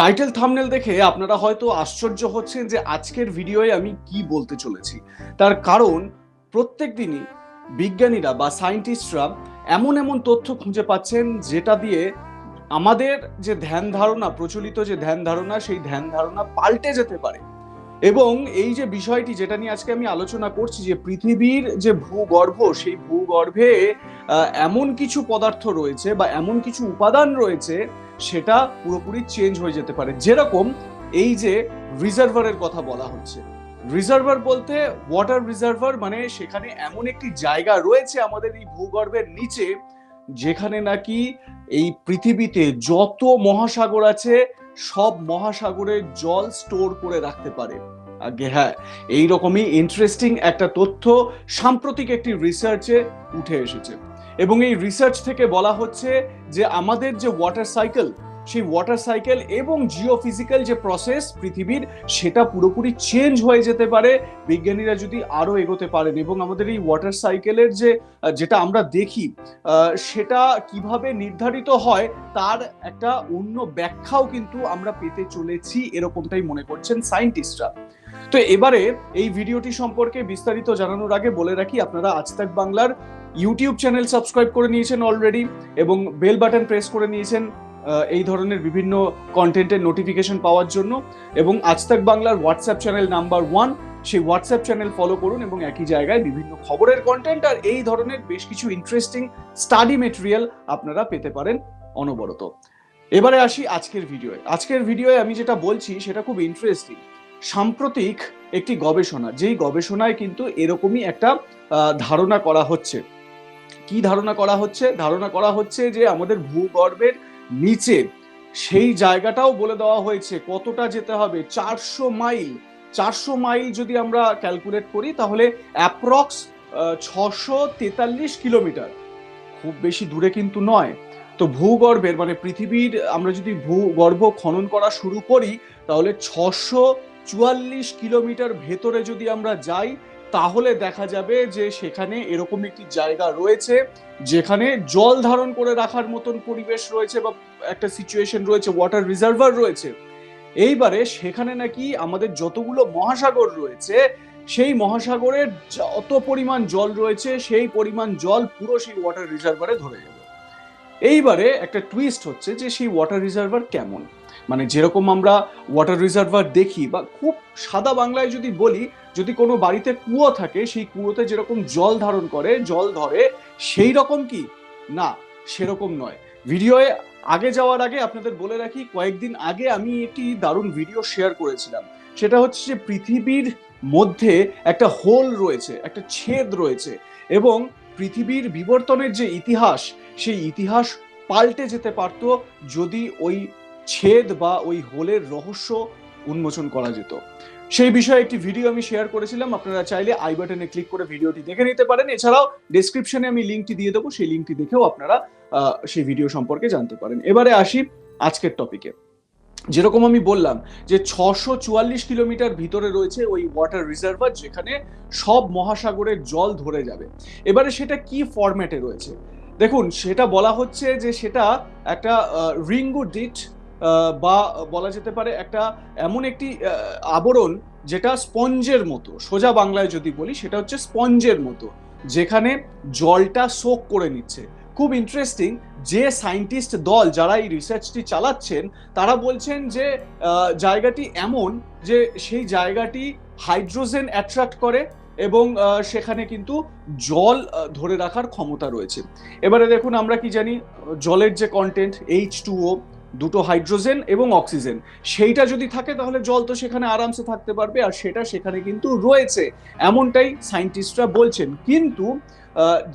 Title thumbnail দেখে আপনারা হয়তো আশ্চর্য হচ্ছেন যে আজকের ভিডিওয়ে আমি কি বলতে চলেছি। তার কারণ, প্রত্যেক দিনই বিজ্ঞানীরা বা সায়েন্টিস্টরা এমন এমন তথ্য খুঁজে পাচ্ছেন যেটা দিয়ে আমাদের যে ধ্যান ধারণা, প্রচলিত যে ধ্যান ধারণা, সেই ধ্যান ধারণা পাল্টে যেতে পারে। এবং এই যে বিষয়টি যেটা নিয়ে আজকে আমি আলোচনা করছি যে পৃথিবীর যে ভূগর্ভ, সেই ভূগর্ভে এমন কিছু পদার্থ রয়েছে বা এমন কিছু উপাদান রয়েছে সেটা পুরোপুরি চেঞ্জ হয়ে যেতে পারে। যেরকম এই যে রিজার্ভারের কথা বলা হচ্ছে। রিজার্ভার বলতে ওয়াটার রিজার্ভার মানে সেখানে এমন একটি জায়গা রয়েছে আমাদের এই ভূগর্ভের নিচে, যেখানে নাকি এই পৃথিবীতে যত মহাসাগর আছে, সব মহাসাগরের জল স্টোর করে রাখতে পারে। আগে হ্যাঁ এইরকমই ইন্টারেস্টিং একটা তথ্য সাম্প্রতিক একটি রিসার্চে উঠে এসেছে। এবং এই রিসার্চ থেকে বলা হচ্ছে যে আমাদের যে ওয়াটার সাইকেল সেই ওয়াটার সাইকেল এবং জিওফিজিক্যাল যে প্রসেস পৃথিবীর, সেটা পুরোপুরি চেঞ্জ হয়ে যেতে পারে। বিজ্ঞানীরা যদি আরও এগোতে পারেন এবং আমাদের এই ওয়াটার সাইকেলের যে যেটা আমরা দেখি সেটা কীভাবে নির্ধারিত হয়, তার একটা অন্য ব্যাখ্যাও কিন্তু আমরা পেতে চলেছি, এরকমটাই মনে করছেন সায়েন্টিস্টরা তো এবারে এই ভিডিওটি সম্পর্কে বিস্তারিত জানানোর আগে বলে রাখি, আপনারা আজ তাক বাংলার ইউটিউব চ্যানেল সাবস্ক্রাইব করে নিয়েছেন অলরেডি এবং বেল বাটন প্রেস করে নিয়েছেন এই ধরনের বিভিন্ন কন্টেন্টের নোটিফিকেশন পাওয়ার জন্য এবং আজ তাক বাংলার হোয়াটসঅ্যাপ চ্যানেল নাম্বার ওয়ান সেই হোয়াটসঅ্যাপ চ্যানেল ফলো করুন এবং একই জায়গায় বিভিন্ন খবরের কন্টেন্ট আর এই ধরনের বেশ কিছু ইন্টারেস্টিং স্টাডি মেটেরিয়াল আপনারা পেতে পারেন অনবরত। এবারে আসি আজকের ভিডিওয়ে আজকের ভিডিওয়ে আমি যেটা বলছি, সেটা খুব ইন্টারেস্টিং সাম্প্রতিক একটি গবেষণা, যেই গবেষণায় কিন্তু এরকমই একটা ধারণা করা হচ্ছে। কি ধারণা করা হচ্ছে? ধারণা করা হচ্ছে যে আমাদের ভূগর্ভের নিচে সেই জায়গাটাও বলে দেওয়া হয়েছে কতটা যেতে হবে, চারশো মাইল। চারশো মাইল যদি আমরা ক্যালকুলেট করি, তাহলে অ্যাপ্রক্স ছশো তেতাল্লিশ কিলোমিটার। খুব বেশি দূরে কিন্তু নয়। তো ভূগর্ভের মানে পৃথিবীর, আমরা যদি ভূগর্ভ খনন করা শুরু করি, তাহলে ছশো চুয়াল্লিশ কিলোমিটার ভেতরে যদি আমরা যাই, তাহলে দেখা যাবে যে সেখানে এরকম একটি জায়গা রয়েছে, যেখানে জল ধারণ করে রাখার মতন পরিবেশ রয়েছে বা একটা সিচুয়েশন রয়েছে ওয়াটার রিজার্ভার রয়েছে। এইবারে সেখানে নাকি আমাদের যতগুলো মহাসাগর রয়েছে, সেই মহাসাগরের যত পরিমাণ জল রয়েছে, সেই পরিমাণ জল পুরো সেই ওয়াটার রিজার্ভারে ধরে যাবে। এইবারে একটা টুইস্ট হচ্ছে যে সেই ওয়াটার রিজার্ভার কেমন? মানে যেরকম আমরা ওয়াটার রিজার্ভার দেখি, বা খুব সাদা বাংলায় যদি বলি, যদি কোনো বাড়িতে কুয়ো থাকে, সেই কুয়োতে যেরকম জল ধারণ করে, জল ধরে, সেই রকম কি? না, সেরকম নয়। ভিডিওয়ে আগে যাওয়ার আগে আপনাদের বলে রাখি, কয়েকদিন আগে আমি একটি দারুণ ভিডিও শেয়ার করেছিলাম। সেটা হচ্ছে যে, পৃথিবীর মধ্যে একটা হোল রয়েছে, একটা ছেদ রয়েছে, এবং পৃথিবীর বিবর্তনের যে ইতিহাস, সেই ইতিহাস পাল্টে যেতে পারতো যদি ওই ছেদ বা ওই হোলের রহস্য উন্মোচন করা যেত। সেই বিষয়ে একটি ভিডিও আমি শেয়ার করেছিলাম, আপনারা চাইলে আই বাটনে ক্লিক করে ভিডিওটি দেখে নিতে পারেন। এছাড়াও ডেসক্রিপশনে আমি লিঙ্কটি দিয়ে দেবো, সেই লিঙ্কটি দেখেও আপনারা সেই ভিডিও সম্পর্কে জানতে পারেন। এবারে আসি আজকের টপিকে যেরকম আমি বললাম যে ছশো চুয়াল্লিশ কিলোমিটার ভিতরে রয়েছে ওই ওয়াটার রিজার্ভার যেখানে সব মহাসাগরের জল ধরে যাবে। এবারে সেটা কি ফরম্যাটে রয়েছে? দেখুন, সেটা বলা হচ্ছে যে সেটা একটা রিঙ্গো ডিট বা বলা যেতে পারে একটা এমন একটি আবরণ যেটা স্পঞ্জের মতো, সোজা বাংলায় যদি বলি সেটা হচ্ছে স্পঞ্জের মতো, যেখানে জলটা সোক করে নিচ্ছে। খুব ইন্টারেস্টিং যে সায়েন্টিস্ট দল যারা এই রিসার্চটি চালাচ্ছেন, তারা বলছেন যে জায়গাটি এমন যে সেই জায়গাটি হাইড্রোজেন অ্যাট্রাক্ট করে এবং সেখানে কিন্তু জল ধরে রাখার ক্ষমতা রয়েছে। এবারে দেখুন আমরা কি জানি, জলের যে কন্টেন্ট এইচ টু ও দুটো হাইড্রোজেন এবং অক্সিজেন। সেইটা যদি থাকে, তাহলে জল তো সেখানে আরামসে থাকতে পারবে, আর সেটা সেখানে কিন্তু রয়েছে। এমনটাই সায়েন্টিস্টরা বলছেন। কিন্তু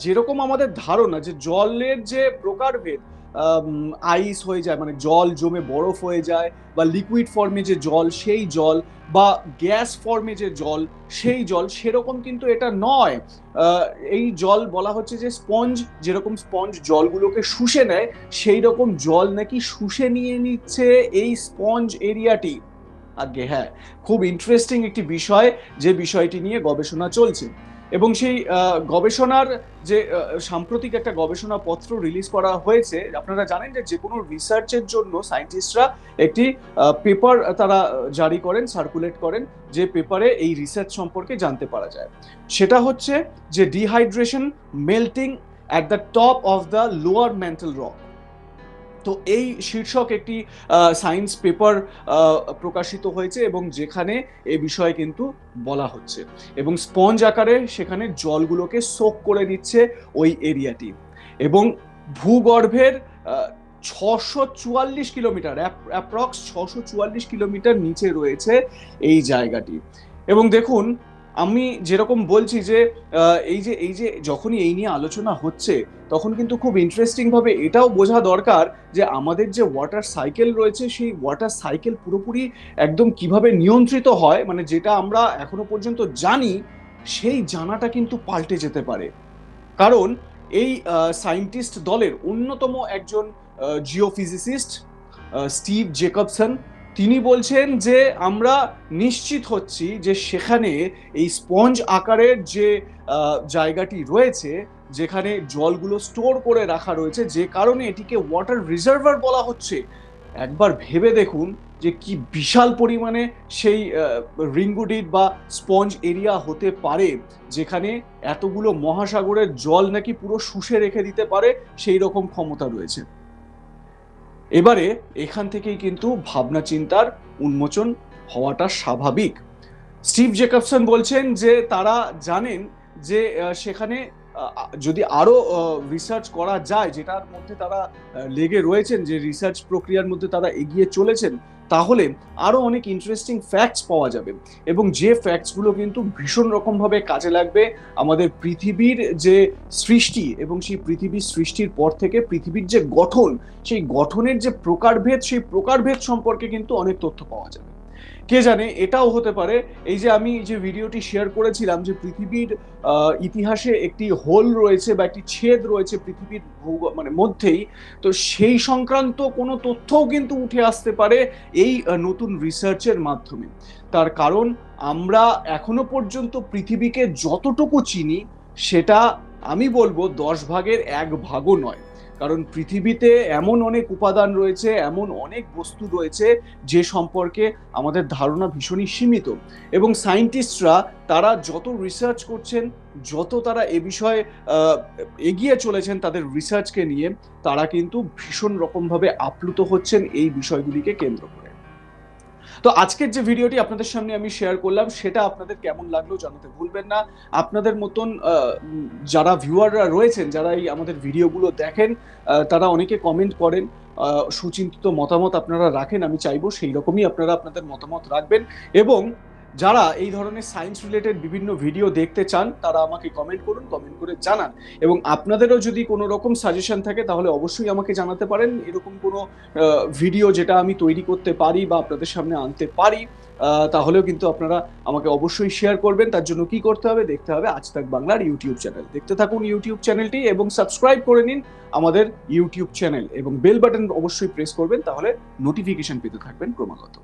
যেরকম আমাদের ধারণা যে জলের যে প্রকারভেদ আইস হয়ে যায় মানে জল জমে বরফ হয়ে যায়, বা লিকুইড ফর্মে যে জল, সেই জল, বা গ্যাস ফর্মে যে জল, সেই জল, সেরকম কিন্তু এটা নয়। এই জল বলা হচ্ছে যে স্পঞ্জ যেরকম স্পঞ্জ জলগুলোকে শুষে নেয় সেই রকম জল নাকি শুষে নিয়ে নিচ্ছে এই স্পঞ্জ এরিয়াটি আগে হ্যাঁ খুব ইন্টারেস্টিং একটি বিষয়, যে বিষয়টি নিয়ে গবেষণা চলছে। এবং সেই গবেষণার যে সাম্প্রতিক একটা গবেষণা পত্র রিলিজ করা হয়েছে, আপনারা জানেন যে যে কোনো রিসার্চের জন্য সায়েন্টিস্টরা একটি পেপার তারা জারি করেন সার্কুলেট করেন, যে পেপারে এই রিসার্চ সম্পর্কে জানতে পারা যায়। সেটা হচ্ছে যে dehydration melting at the top of the lower mantle rock তো এই শীর্ষক একটি সায়েন্স পেপার প্রকাশিত হয়েছে এবং যেখানে এ বিষয়ে কিন্তু বলা হচ্ছে। এবং স্পঞ্জ আকারে সেখানে জলগুলোকে সোক করে নিচ্ছে ওই এরিয়াটি এবং ভূগর্ভের ছশো চুয়াল্লিশ কিলোমিটার অ্যাপ্রক্স ছশো চুয়াল্লিশ কিলোমিটার নিচে রয়েছে এই জায়গাটি। এবং দেখুন আমি যেরকম বলছি যে এই যে এই যে যখনই এই নিয়ে আলোচনা হচ্ছে, তখন কিন্তু খুব ইন্টারেস্টিং ভাবে এটাও বোঝা দরকার যে, আমাদের যে ওয়াটার সাইকেল রয়েছে, সেই ওয়াটার সাইকেল পুরোপুরি একদম কীভাবে নিয়ন্ত্রিত হয় মানে যেটা আমরা এখনও পর্যন্ত জানি, সেই জানাটা কিন্তু পাল্টে যেতে পারে। কারণ এই সায়েন্টিস্ট দলের অন্যতম একজন জিওফিজিসিস্ট স্টিভ জেকবসন তিনি বলছেন যে আমরা নিশ্চিত হচ্ছি যে সেখানে এই স্পঞ্জ আকারের যে জায়গাটি রয়েছে, যেখানে জলগুলো স্টোর করে রাখা রয়েছে, যে কারণে এটিকে ওয়াটার রিজার্ভার বলা হচ্ছে। একবার ভেবে দেখুন যে কি বিশাল পরিমাণে সেই রিঙ্গুডিট বা স্পঞ্জ এরিয়া হতে পারে, যেখানে এতগুলো মহাসাগরের জল নাকি পুরো শুষে রেখে দিতে পারে, সেই রকম ক্ষমতা রয়েছে। এবারে এখান থেকেই কিন্তু ভাবনা চিন্তার উন্মোচন হওয়াটা স্বাভাবিক। স্টিভ জেকাবসন বলছেন যে তারা জানেন যে সেখানে যদি আরও রিসার্চ করা যায়, যেটার মধ্যে তারা লেগে রয়েছেন, যে রিসার্চ প্রক্রিয়ার মধ্যে তারা এগিয়ে চলেছেন তাহলে আরও অনেক ইন্টারেস্টিং ফ্যাক্টস পাওয়া যাবে। এবং যে ফ্যাক্টসগুলো কিন্তু ভীষণ রকমভাবে কাজে লাগবে আমাদের পৃথিবীর যে সৃষ্টি এবং সেই পৃথিবীর সৃষ্টির পর থেকে পৃথিবীর যে গঠন, সেই গঠনের যে প্রকারভেদ, সেই প্রকারভেদ সম্পর্কে কিন্তু অনেক তথ্য পাওয়া যাবে। কে জানে, এটাও হতে পারে। এই যে আমি যে ভিডিওটি শেয়ার করেছিলাম যে পৃথিবীর ইতিহাসে একটি হোল রয়েছে বা একটি ছেদ রয়েছে পৃথিবীর মানে মধ্যেই, তো সেই সংক্রান্ত কোনো তথ্যও কিন্তু উঠে আসতে পারে এই নতুন রিসার্চের মাধ্যমে। তার কারণ, আমরা এখনও পর্যন্ত পৃথিবীকে যতটুকু চিনি, সেটা আমি বলব দশ ভাগের এক ভাগও নয়। কারণ পৃথিবীতে এমন অনেক উপাদান রয়েছে, এমন অনেক বস্তু রয়েছে যে সম্পর্কে আমাদের ধারণা ভীষণই সীমিত। এবং সায়েন্টিস্টরা তারা যত রিসার্চ করছেন, যত তারা এ বিষয়ে এগিয়ে চলেছেন তাদের রিসার্চকে নিয়ে, তারা কিন্তু ভীষণ রকমভাবে আপ্লুত হচ্ছেন এই বিষয়গুলিকে কেন্দ্র করে। তো আজকের যে ভিডিওটি আপনাদের সামনে আমি শেয়ার করলাম, সেটা আপনাদের কেমন লাগল জানাতে ভুলবেন না। আপনাদের মতন যারা ভিউয়াররা রয়েছেন যারা এই আমাদের ভিডিওগুলো দেখেন তারা অনেকে কমেন্ট করেন সুচিন্তিত মতামত আপনারা রাখেন, আমি চাইব সেই রকমই আপনারা আপনাদের মতামত রাখবেন এবং যারা এই ধরনের সায়েন্স রিলেটেড বিভিন্ন ভিডিও দেখতে চান, তারা আমাকে কমেন্ট করুন কমেন্ট করে জানান। এবং আপনাদেরও যদি কোনো রকম সাজেশন থাকে, তাহলে অবশ্যই আমাকে জানাতে পারেন। এরকম কোনো ভিডিও যেটা আমি তৈরি করতে পারি বা আপনাদের সামনে আনতে পারি তাহলেও কিন্তু আপনারা আমাকে অবশ্যই শেয়ার করবেন। তার জন্য কি করতে হবে, দেখতে হবে আজ তাক বাংলার ইউটিউব চ্যানেল দেখতে থাকুন ইউটিউব চ্যানেলটি এবং সাবস্ক্রাইব করে নিন আমাদের ইউটিউব চ্যানেল এবং বেল বাটন অবশ্যই প্রেস করবেন, তাহলে নোটিফিকেশন পেতে থাকবেন ক্রমাগত।